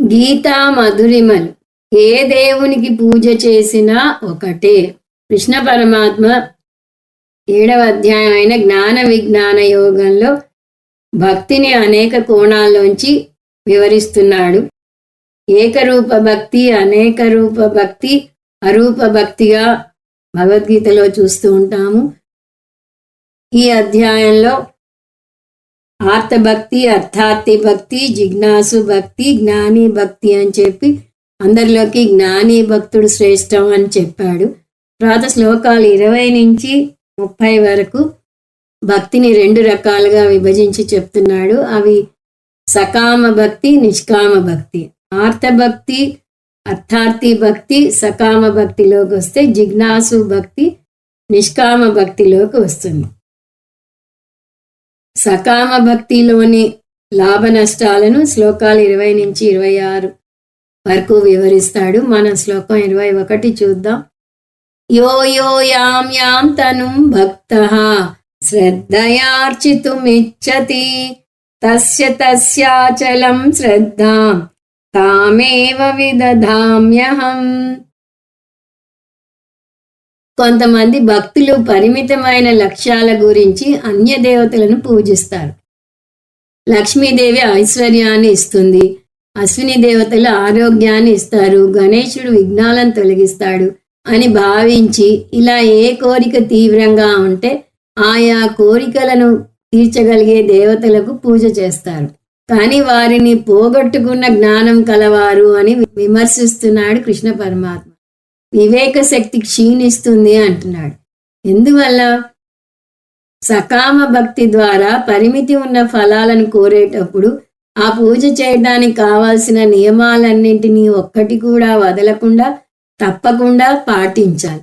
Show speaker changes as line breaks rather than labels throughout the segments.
గీతా మధురిమలు ఏ దేవునికి పూజ చేసినా ఒకటే. కృష్ణ పరమాత్మ ఏడవ అధ్యాయం అయిన జ్ఞాన విజ్ఞాన యోగంలో భక్తిని అనేక కోణాల్లోంచి వివరిస్తున్నాడు. ఏకరూప భక్తి అనేక రూప భక్తి అరూప భక్తిగా భగవద్గీతలో చూస్తూ ఉంటాము. ఈ అధ్యాయంలో ఆర్తభక్తి అర్థార్థి భక్తి జిజ్ఞాసు భక్తి జ్ఞాని భక్తి అని చెప్పి అందరిలోకి జ్ఞాని భక్తుడు శ్రేష్టం అని చెప్పాడు. తర్వాత శ్లోకాలు ఇరవై నుంచి ముప్పై వరకు భక్తిని రెండు రకాలుగా విభజించి చెప్తున్నాడు. అవి సకామ భక్తి నిష్కామ భక్తి. ఆర్తభక్తి అర్థార్థి భక్తి సకామ భక్తిలోకి వస్తే జిజ్ఞాసు భక్తి నిష్కామ భక్తిలోకి వస్తుంది. సకామ భక్తిలోని లాభ నష్టాలను శ్లోకాలు ఇరవై నుంచి ఇరవై ఆరు వరకు వివరిస్తాడు. మన శ్లోకం ఇరవై ఒకటి చూద్దాం. యో యో యాం యాం తనుం భక్త శ్రద్ధయార్చితుమిచ్చతి తస్య తస్యాచలం శ్రద్ధాం తామేవ విదధామ్యహం కొంతమంది భక్తులు పరిమితమైన లక్ష్యాల గురించి అన్య దేవతలను పూజిస్తారు. లక్ష్మీదేవి ఐశ్వర్యాన్ని ఇస్తుంది. అశ్విని దేవతలు ఆరోగ్యాన్ని ఇస్తారు. గణేశుడు విఘ్నాలను తొలగిస్తాడు అని భావించి ఇలా ఏ కోరిక తీవ్రంగా ఉంటే ఆయా కోరికలను తీర్చగలిగే దేవతలకు పూజ చేస్తారు. కానీ వారిని పోగొట్టుకున్న జ్ఞానం కలవారు అని విమర్శిస్తున్నాడు కృష్ణ పరమాత్మ. వివేక శక్తి క్షీణిస్తుంది అంటున్నాడు. ఎందువల్ల? సకామ భక్తి ద్వారా పరిమితి ఉన్న ఫలాలను కోరేటప్పుడు ఆ పూజ చేయడానికి కావాల్సిన నియమాలన్నింటినీ ఒక్కటి కూడా వదలకుండా తప్పకుండా పాటించాలి.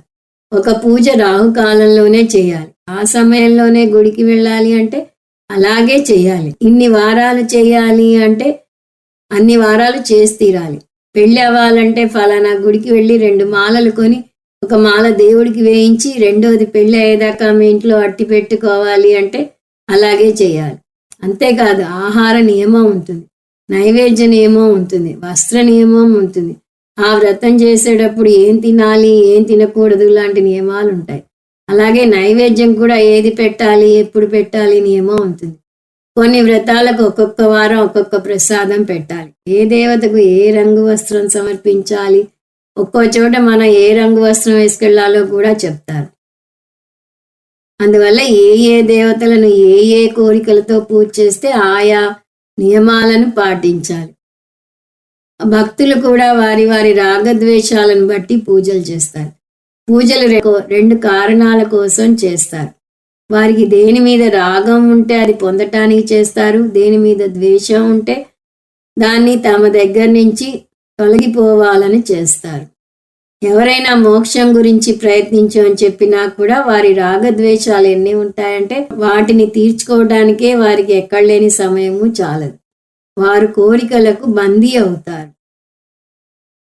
ఒక పూజ రాహుకాలంలోనే చేయాలి. ఆ సమయంలోనే గుడికి వెళ్ళాలి అంటే అలాగే చేయాలి. ఇన్ని వారాలు చేయాలి అంటే అన్ని వారాలు చేసి తీరాలి. పెళ్ళి అవ్వాలంటే ఫలానా గుడికి వెళ్ళి రెండు మాలలు కొని ఒక మాల దేవుడికి వేయించి రెండోది పెళ్ళి అయ్యేదాకా మీ ఇంట్లో అట్టి పెట్టుకోవాలి అంటే అలాగే చేయాలి. అంతేకాదు ఆహార నియమం ఉంటుంది. నైవేద్య నియమం ఉంటుంది. వస్త్ర నియమం ఉంటుంది. ఆ వ్రతం చేసేటప్పుడు ఏం తినాలి ఏం తినకూడదు లాంటి నియమాలు ఉంటాయి. అలాగే నైవేద్యం కూడా ఏది పెట్టాలి ఎప్పుడు పెట్టాలి నియమం ఉంటుంది. కొన్ని వ్రతాలకు ఒక్కొక్క వారం ఒక్కొక్క ప్రసాదం పెట్టాలి. ఏ దేవతకు ఏ రంగు వస్త్రం సమర్పించాలి? ఒక్కో చోట మనం ఏ రంగు వస్త్రం వేసుకెళ్ళాలో కూడా చెప్తారు. అందువల్ల ఏ ఏ దేవతలను ఏ ఏ కోరికలతో పూజ చేస్తే ఆయా నియమాలను పాటించాలి. భక్తులు కూడా వారి వారి రాగద్వేషాలను బట్టి పూజలు చేస్తారు. పూజలు రెండు కారణాల కోసం చేస్తారు. వారికి దేని మీద రాగం ఉంటే అది పొందటానికి చేస్తారు. దేని మీద ద్వేషం ఉంటే దాన్ని తమ దగ్గర నుంచి తొలగిపోవాలని చేస్తారు. ఎవరైనా మోక్షం గురించి ప్రయత్నించు అని చెప్పినా కూడా వారి రాగద్వేషాలు ఎన్ని ఉంటాయంటే వాటిని తీర్చుకోవడానికే వారికి ఎక్కడలేని సమయము చాలదు. వారు కోరికలకు బందీ అవుతారు.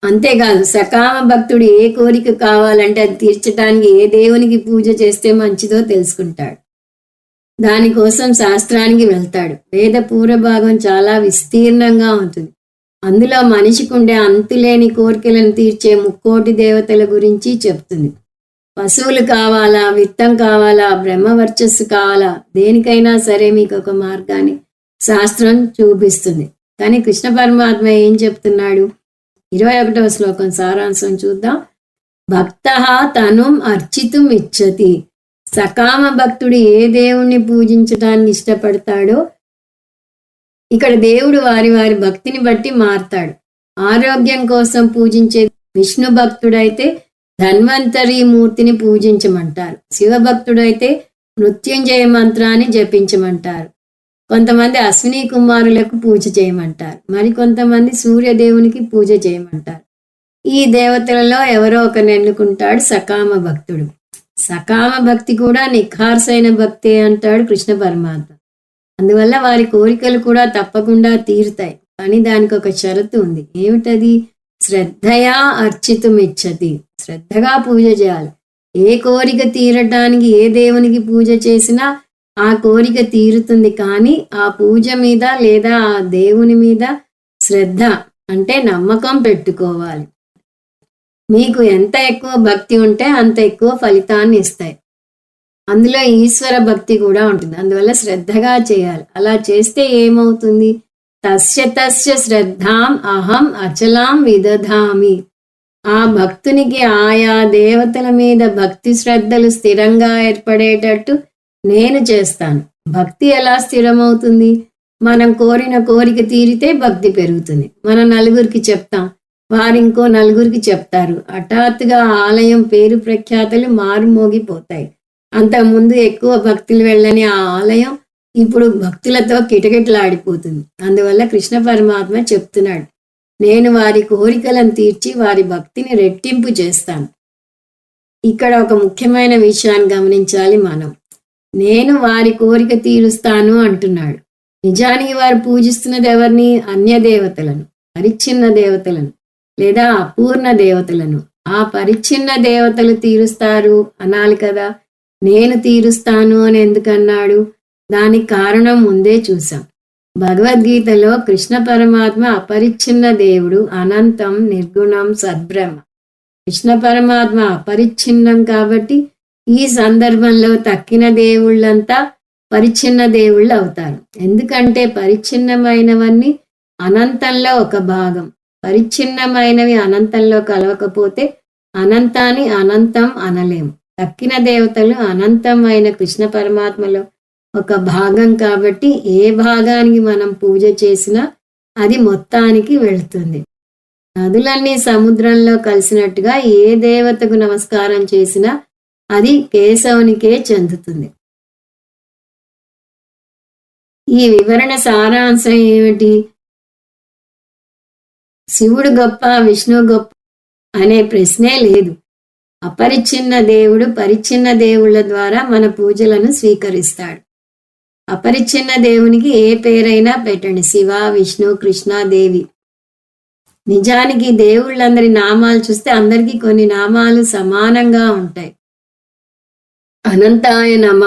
అంతేకాదు సకామ భక్తుడు ఏ కోరిక కావాలంటే అది తీర్చడానికి ఏ దేవునికి పూజ చేస్తే మంచిదో తెలుసుకుంటాడు. దానికోసం శాస్త్రానికి వెళ్తాడు. వేద పూర్వభాగం చాలా విస్తీర్ణంగా ఉంటుంది. అందులో మనిషికి ఉండే అంతులేని కోరికలను తీర్చే ముక్కోటి దేవతల గురించి చెప్తుంది. పశువులు కావాలా విత్తం కావాలా బ్రహ్మవర్చస్సు కావాలా దేనికైనా సరే మీకు ఒక మార్గాన్ని శాస్త్రం చూపిస్తుంది. కానీ కృష్ణ పరమాత్మ ఏం చెప్తున్నాడు? ఇరవై ఒకటవ శ్లోకం సారాంశం చూద్దాం. భక్త తను అర్చితుం ఇచ్చతి. సకామ భక్తుడు ఏ దేవుణ్ణి పూజించటానికి ఇష్టపడతాడో ఇక్కడ దేవుడు వారి వారి భక్తిని బట్టి మారతాడు. ఆరోగ్యం కోసం పూజించే విష్ణు భక్తుడైతే ధన్వంతరి మూర్తిని పూజించమంటారు. శివభక్తుడైతే మృత్యుంజయ మంత్రాన్ని జపించమంటారు. కొంతమంది అశ్విని కుమారులకు పూజ చేయమంటారు. మరి కొంతమంది సూర్యదేవునికి పూజ చేయమంటారు. ఈ దేవతలలో ఎవరో ఒకరిని ఎన్నుకుంటాడు సకామ భక్తుడు. సకామ భక్తి కూడా నిఖార్సైన భక్తి అంటాడు కృష్ణ పరమాత్మ. అందువల్ల వారి కోరికలు కూడా తప్పకుండా తీరుతాయి. కానీ దానికి ఒక షరతు ఉంది. ఏమిటది? శ్రద్ధయా అర్చితుమిచ్చతి. శ్రద్ధగా పూజ చేయాలి. ఏ కోరిక తీరటానికి ఏ దేవునికి పూజ చేసినా ఆ కోరిక తీరుతుంది కానీ ఆ పూజ మీద లేదా ఆ దేవుని మీద శ్రద్ధ అంటే నమ్మకం పెట్టుకోవాలి. మీకు ఎంత ఎక్కువ భక్తి ఉంటే అంత ఎక్కువ ఫలితాన్ని ఇస్తాయి. అందులో ఈశ్వర భక్తి కూడా ఉంటుంది. అందువల్ల శ్రద్ధగా చేయాలి. అలా చేస్తే ఏమవుతుంది? తస్య తస్య శ్రద్ధాం అహం అచలాం విదధామి. ఆ భక్తునికి ఆయా దేవతల మీద భక్తి శ్రద్ధలు స్థిరంగా ఏర్పడేటట్టు నేను చేస్తాను. భక్తి ఎలా స్థిరమవుతుంది? మనం కోరిన కోరిక తీరితే భక్తి పెరుగుతుంది. మనం నలుగురికి చెప్తాం. వారు ఇంకో నలుగురికి చెప్తారు. హఠాత్తుగా ఆలయం పేరు ప్రఖ్యాతలు మారుమోగిపోతాయి అంతకుముందు ఎక్కువ భక్తులు వెళ్ళని ఆ ఆలయం ఇప్పుడు భక్తులతో కిటకిటలాడిపోతుంది. అందువల్ల కృష్ణ పరమాత్మ చెప్తున్నాడు. నేను వారి కోరికలను తీర్చి వారి భక్తిని రెట్టింపు చేస్తాను. ఇక్కడ ఒక ముఖ్యమైన విషయాన్ని గమనించాలి మనం. నేను వారి కోరిక తీరుస్తాను అంటున్నాడు. నిజానికి వారు పూజిస్తున్నది ఎవరిని? అన్య దేవతలను పరిచ్ఛిన్న దేవతలను లేదా అపూర్ణ దేవతలను. ఆ పరిచ్ఛిన్న దేవతలు తీరుస్తారు అనాలి కదా. నేను తీరుస్తాను అని ఎందుకన్నాడు దానికి కారణం ముందే చూసాం భగవద్గీతలో కృష్ణ పరమాత్మ అపరిచ్ఛిన్న దేవుడు అనంతం నిర్గుణం సద్బ్రహ్మ. కృష్ణ పరమాత్మ అపరిచ్ఛిన్నం కాబట్టి ఈ సందర్భంలో తక్కిన దేవుళ్ళంతా పరిచ్ఛిన్న దేవుళ్ళు అవుతారు. ఎందుకంటే పరిచ్ఛిన్నమైనవన్నీ అనంతంలో ఒక భాగం. పరిచ్ఛిన్నమైనవి అనంతంలో కలవకపోతే అనంతాన్ని అనంతం అనలేము. తక్కిన దేవతలు అనంతమైన కృష్ణ పరమాత్మలో ఒక భాగం కాబట్టి ఏ భాగానికి మనం పూజ చేసినా అది మొత్తానికి వెళుతుంది. నదులన్నీ సముద్రంలో కలిసినట్టుగా ఏ దేవతకు నమస్కారం చేసినా అది కేశవునికే చెందుతుంది. ఈ వివరణ సారాంశం ఏమిటి? శివుడు గొప్ప విష్ణు గొప్ప అనే ప్రశ్నే లేదు. అపరిచ్ఛిన్న దేవుడు పరిచ్ఛిన్న దేవుళ్ళ ద్వారా మన పూజలను స్వీకరిస్తాడు. అపరిచ్ఛిన్న దేవునికి ఏ పేరైనా పెట్టండి. శివ విష్ణు కృష్ణాదేవి నిజానికి దేవుళ్ళందరి నామాలు చూస్తే అందరికీ కొన్ని నామాలు సమానంగా ఉంటాయి. అనంతాయ నమ.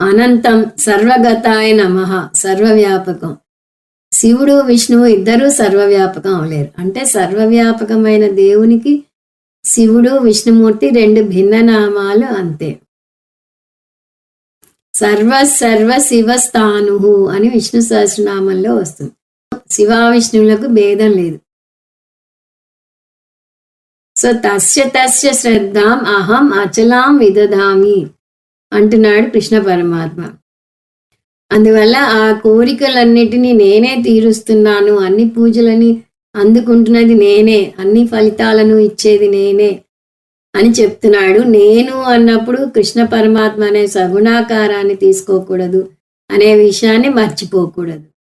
అనంతం సర్వగతాయ నమ. సర్వవ్యాపకం. శివుడు విష్ణువు ఇద్దరూ సర్వవ్యాపకం అవలేరు అంటే సర్వవ్యాపకమైన దేవునికి శివుడు విష్ణుమూర్తి రెండు భిన్న నామాలు అంతే. సర్వ సర్వ శివస్థాను అని విష్ణు సహస్రనామంలో వస్తుంది. శివ విష్ణువులకు భేదం లేదు. సో తస్య తస్య శ్రద్ధాం అహం అచలాం విదధామి అంటున్నాడు కృష్ణ పరమాత్మ. అందువల్ల ఆ కోరికలన్నిటినీ నేనే తీరుస్తున్నాను అన్ని పూజలని అందుకుంటున్నది నేనే అన్ని ఫలితాలను ఇచ్చేది నేనే అని చెప్తున్నాడు. నేను అన్నప్పుడు కృష్ణ పరమాత్మ అనే సగుణాకారాన్ని తీసుకోకూడదు అనే విషయాన్ని మర్చిపోకూడదు.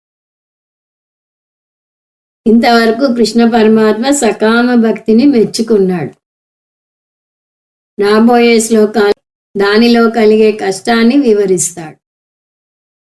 ఇంతవరకు కృష్ణ పరమాత్మ సకామ భక్తిని మెచ్చుకున్నాడు. రాబోయే శ్లోకాలు దానిలో కలిగే కష్టాన్ని వివరిస్తాడు.